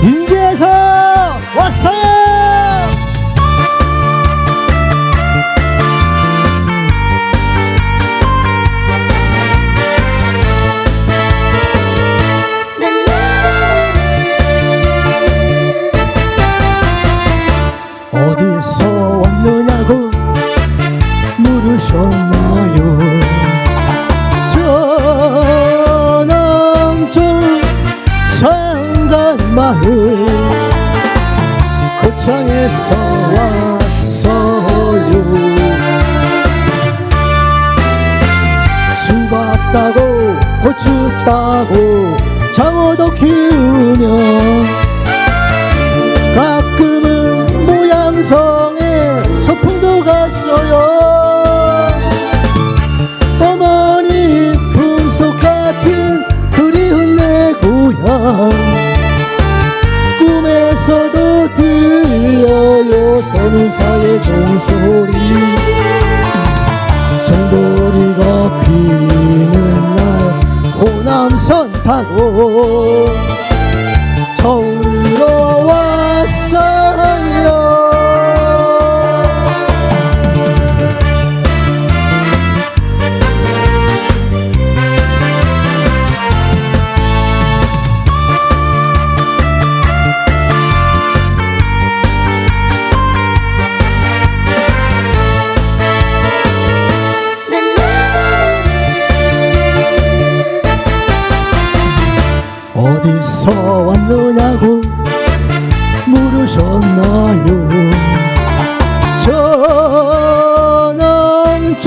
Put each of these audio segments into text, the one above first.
Yeah. 마을. 고창에서 왔어요. 수박 따고 고추 따고 장어도 키우며 꿈에서도 들려요. 선사의 종소리. 정보리가 피는 날 호남선 타고 어디서 왔느냐고 물으셨나요? 저남쪽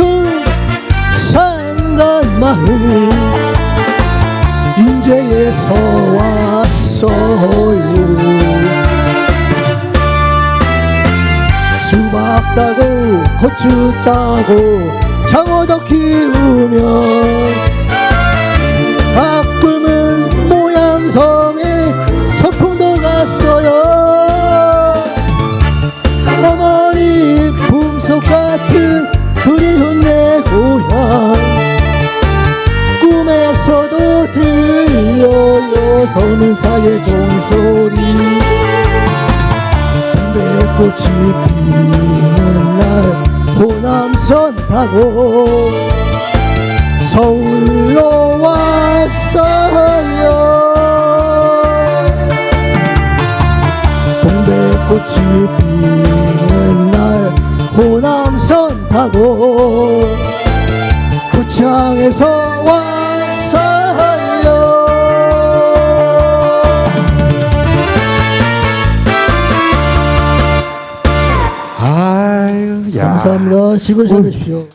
산간마을 인제에서 왔어요. 수박 따고 고추 따고 장어도 키우며 들려요 서민사의 종소리. 담배꽃이 피는 날 호남선 타고 서울로 왔어요. 동백꽃이 피는 날 호남선 타고 구창에서 왔 감사합니다. 지금 잘 되십시오